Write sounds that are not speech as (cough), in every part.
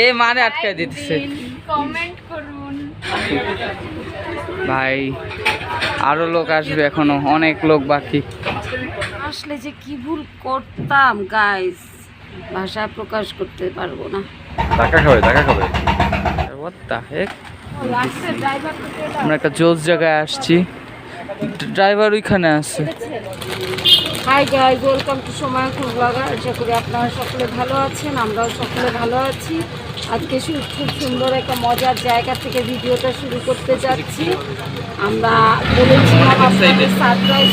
এ মানে আটকায় দিতেছে। কমেন্ট করুন। ভাই আরও লোক আসবে এখনও অনেক লোক বাকি। আসলে যে কি ভুল করতাম গাইস ভাষায় প্রকাশ করতে পারব না। টাকা খাবে টাকা খাবে। What the heck? আমরা একটা জোস জায়গায় আসছি। ড্রাইভার ওইখানে আছে। Hi guys welcome to Somoy blogger আশা করি আপনারা সকলে ভালো আছেন, আমরাও সকলে ভালো আছি। আজকে খুব সুন্দর একটা মজার জায়গা থেকে ভিডিওটা শুরু করতে যাচ্ছি। আমরা বলেছিলাম সারপ্রাইজ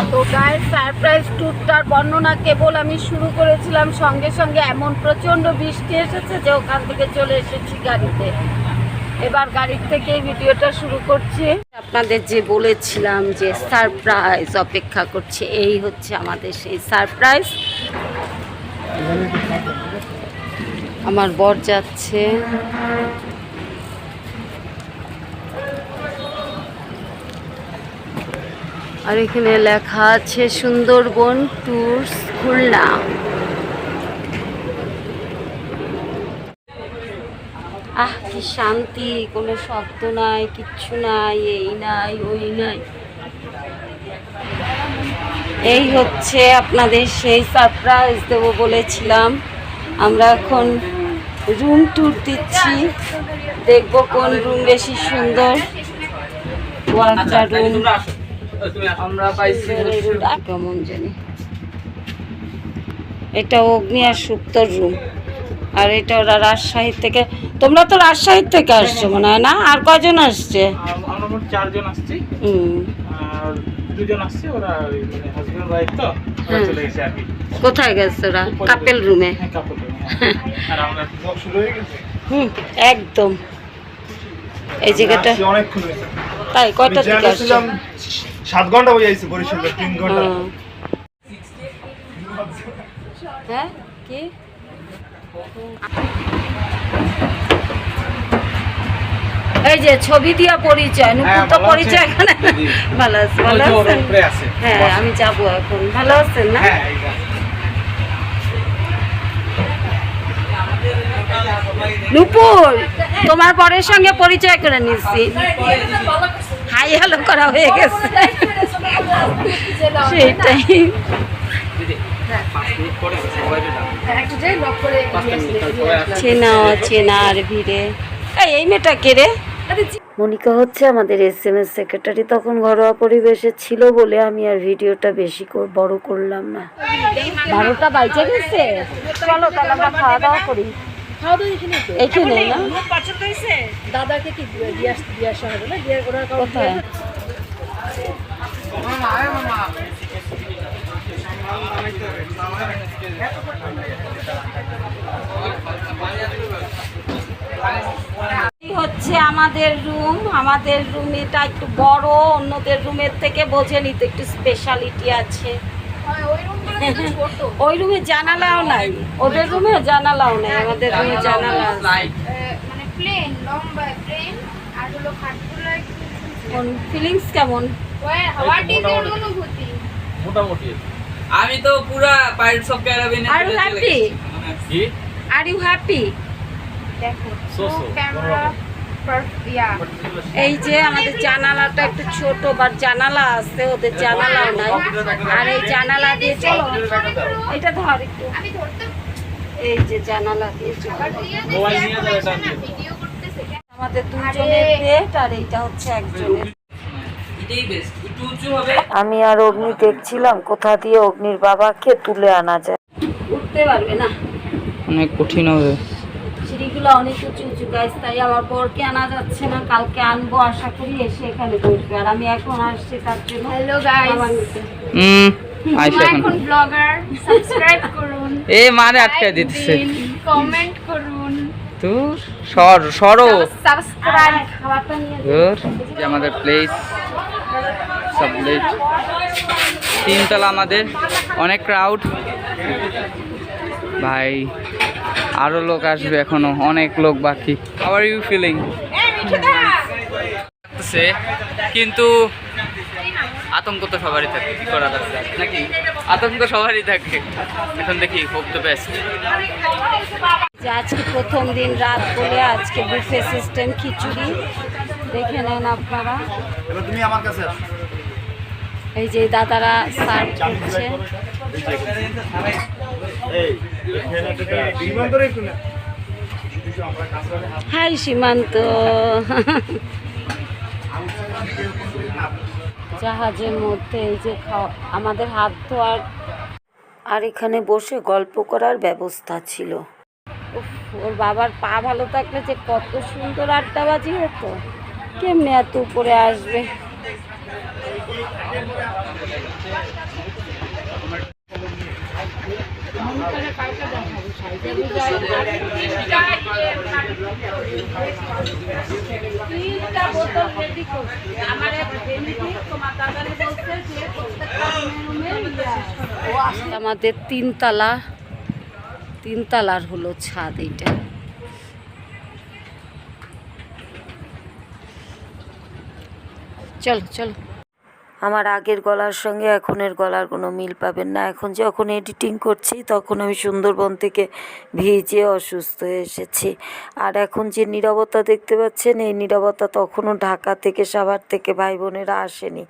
এত গায়ের সারপ্রাইজ ট্যুরটার বর্ণনা কেবল আমি শুরু করেছিলাম সঙ্গে সঙ্গে এমন প্রচণ্ড বৃষ্টি এসেছে যে ওখান থেকে চলে এসেছি গাড়িতে। এবার গাড়ির থেকে ভিডিওটা শুরু করছি। আপনাদের যে বলেছিলাম যে সারপ্রাইজ অপেক্ষা করছে, এই হচ্ছে আমাদের সেই সারপ্রাইজ আমার বর যাচ্ছে। আর এখানে লেখা আছে, সুন্দরবন ট্যুরস খুলনা। কি শান্তি কোনো শব্দ নাই কিচ্ছু নাই এই নাই ওই নাই। এই হচ্ছে আপনাদের সেই সারপ্রাইজ দেবো বলেছিলাম। আমরা এখন রুম ট্যুর দিচ্ছি। দেখব কোন রুম বেশি সুন্দর। ও রুম আমরা পাইছি কেমন জানি। এটা অগ্নি আর সুপ্তর রুম আর এটা ওরা রাজশাহী থেকে তোমরা তো রাজশাহী থেকে আসছো মনে হয় না? আর কজন আসছে? আমরা মোট চারজন আসছি। হুম। আর দুজন আসছে ওরা মানে হাজবেন্ড ওয়াইফ তো। চলে গেছে আর কি। কোথায় গেছে ওরা? কাপেল রুমে হ্যাঁ আর আমরা শুরু হয়ে গেছে? হুম একদম। এই জায়গাটা অনেকক্ষণ হয়েছে তাই কয়টা থেকে আসছো? ঘণ্টা বই আইছি বরিশাল ঘণ্টা। হ্যাঁ কি? এই যে ছবি দিয়া পরিচয় নুপুর তো পরিচয় এখানে। ভালো আছে ভালো আছেন? হ্যাঁ আমি যাব এখন। ভালো আছেন না? হ্যাঁ নুপুর তোমার বরের সঙ্গে পরিচয় করে নিচ্ছি। হাই হ্যালো করা হয়ে গেছে। (laughs) সেটাই চেনা চেনার ভিড়ে। এই এই মেয়েটা কে রে? মনিকা হচ্ছে আমাদের এস এম এস সেক্রেটারি তখন ঘরোয়া পরিবেশে ছিল বলে আমি আর ভিডিওটা বেশি কর- বড় করলাম না। বারোটা বাইচে গেছে। চলো তাহলে আমরা খাওয়া দাওয়া করি। এখানে দাদাকে কি দিয়ে আস দিয়ে আসা হবে না? দিয়ে ওরা কোথায়? হচ্ছে আমাদের রুম আমাদের রুম এটা একটু বড় অন্যদের রুমের থেকে বোঝে নিতে একটু স্পেশালিটি আছে। ওই (laughs) ছোট। ওই রুমে জানালাও নাই। ওদের রুমে জানালাও নাই আমাদের রুমে জানালা। আহ, মানে প্লেন লম্বা প্লেন আর হলো খাটগুলো কোন? ফিলিংস কেমন? মোটামুটি আমি তো পুরা পাইরেটস অফ ক্যারিবিয়ানে আর ইউ হ্যাপি কি? আর ইউ হ্যাপি দেখো so, ক্যামেরা এই যে আমাদের জানালাটা একটু ছোট বাট জানালা আছে ওদের জানালাও নাই। আর এই জানালা দিয়ে চলো। এটা ধর। একটু। এই যে জানালা দিয়ে চলো। মোবাইল নিয়ে যাবে টান ভিডিও করতেছে। আমাদের দুজনের প্লেট আর এইটা হচ্ছে একজনের এটাই বেস্ট একটু উঁচু হবে। আমি আর অগ্নি দেখছিলাম কোথা দিয়ে অগ্নির বাবাকে তুলে আনা যায়। উঠতে পারবে না। অনেক কঠিন হবে। সিঁড়িগুলো অনেক উঁচু উঁচু গাছ তাই আমার বরকে আনা যাচ্ছে না কালকে আনব আশা করি এসে এখানে বসবে। আর আমি এখন আসছি তার জন্য। হ্যালো গাইস হুম আইসা এখন। ব্লগার সাবস্ক্রাইব করুন। এ মানে আটকায় দিতেছে। কমেন্ট করুন। তো সর সরো। সাবস্ক্রাইব আমাদের প্লেস সব প্লেস তিনতলা আমাদের, অনেক ক্রাউড ভাই, আরও লোক আসবে এখনও, অনেক লোক বাকি। হাউ ইউ ফিলিং কিন্তু আতঙ্ক তো সবারই থাকে, কি করা যাচ্ছে? নাকি? আতঙ্ক সবারই থাকে। এখন দেখি হোপ দ্য বেস্ট আজকে প্রথম দিন রাত বলে আজকে বুফে সিস্টেম খিচুড়ি। দেখে নেন আপনারা। এবার তুমি আমার কাছে এই যে দাদারা সার্ভ করছে। এই এখানে থেকে বিমানতরে একটু না হাই সীমান্ত। জাহাজের মধ্যে এই যে খাওয়া আমাদের হাত ধোয়ার আর এখানে বসে গল্প করার ব্যবস্থা ছিল। উফ, ওর বাবার পা ভালো থাকলে যে কত সুন্দর আড্ডাবাজি হতো। কেমনে এত উপরে আসবে? আমাদের তিনতলা তিনতলার হলো ছাদ এইটা। চলো চলো। আমার আগের গলার সঙ্গে এখনের গলার কোনো মিল পাবেন না। এখন যখন এডিটিং করছি তখন আমি সুন্দরবন থেকে ভিজে অসুস্থ হয়ে এসেছি। আর এখন যে নীরবতা দেখতে পাচ্ছেন এই নীরবতা তখনও ঢাকা থেকে সাভার থেকে ভাই বোনেরা আসেনি।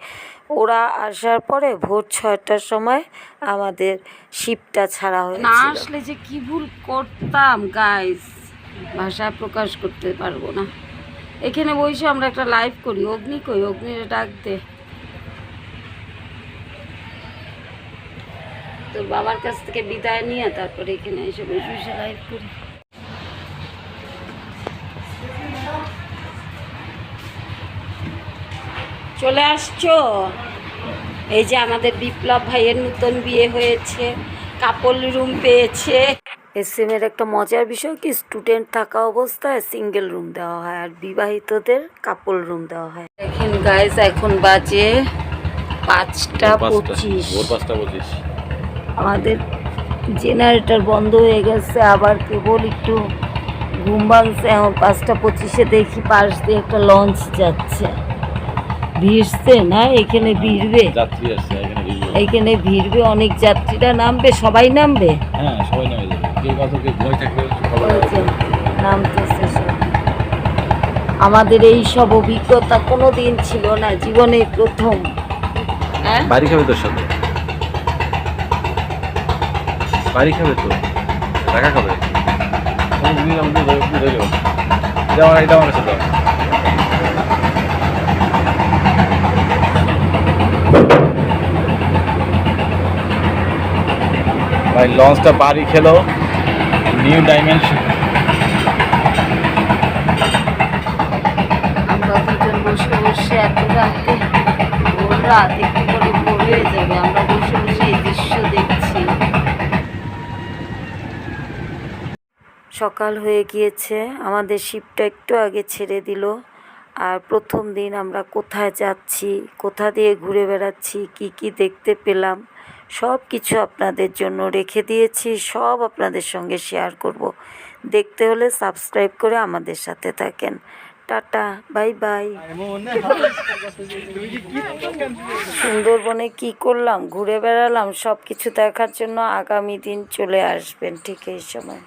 ওরা আসার পরে ভোর ছয়টার সময় আমাদের শিপটা ছাড়া হয়েছিল। না আসলে যে কি ভুল করতাম গাইস ভাষায় প্রকাশ করতে পারব না। এখানে বসে আমরা একটা লাইভ করি। অগ্নি কই? অগ্নিরে ডাকতে তোর বাবার কাছ থেকে বিদায় নিয়ে তারপরে এখানে এসে বসে বসে লাইভ করি। চলে আসছো? এই যে আমাদের বিপ্লব ভাইয়ের নতুন বিয়ে হয়েছে কাপল রুম পেয়েছে। এসএম এর একটা মজার বিষয় কি স্টুডেন্ট থাকা অবস্থায় সিঙ্গেল রুম দেওয়া হয় আর বিবাহিতদের কাপল রুম দেওয়া হয়। দেখেন গাইজ এখন বাজে পাঁচটা পঁচিশ। আমাদের জেনারেটর বন্ধ হয়ে গেছে আবার কেবল একটু ঘুম ভাঙছে। এখন পাঁচটা পঁচিশে দেখি পাশ দিয়ে একটা লঞ্চ যাচ্ছে। ভিড়ছে না? এখানে ভিড়বে? এখানে ভিড়বে। অনেক যাত্রীরা নামবে সবাই নামবে? হ্যাঁ সবাই কেউ ভয়। আমাদের এই সব অভিজ্ঞতা কোনো দিন ছিল না জীবনে প্রথম। হ্যাঁ? বাড়ি খাবে তোর সাথে? বাড়ি খাবে তো? টাকা খাবে? এটা আমার ভাই লঞ্চটা বাড়ি খেলো। আমরা দুজন বসে বসে করে যাবে। আমরা বসে বসে এই দৃশ্য দেখছি। সকাল হয়ে গিয়েছে। আমাদের শিপটা একটু আগে ছেড়ে দিল। আর প্রথম দিন আমরা কোথায় যাচ্ছি, কোথা দিয়ে ঘুরে বেড়াচ্ছি, কি কি দেখতে পেলাম সব কিছু আপনাদের জন্য রেখে দিয়েছি, সব আপনাদের সঙ্গে শেয়ার করব। দেখতে হলে সাবস্ক্রাইব করে আমাদের সাথে থাকেন। টাটা বাই বাই সুন্দরবনে কি করলাম, ঘুরে বেড়ালাম সব কিছু দেখার জন্য আগামী দিন চলে আসবেন, ঠিক এই সময়।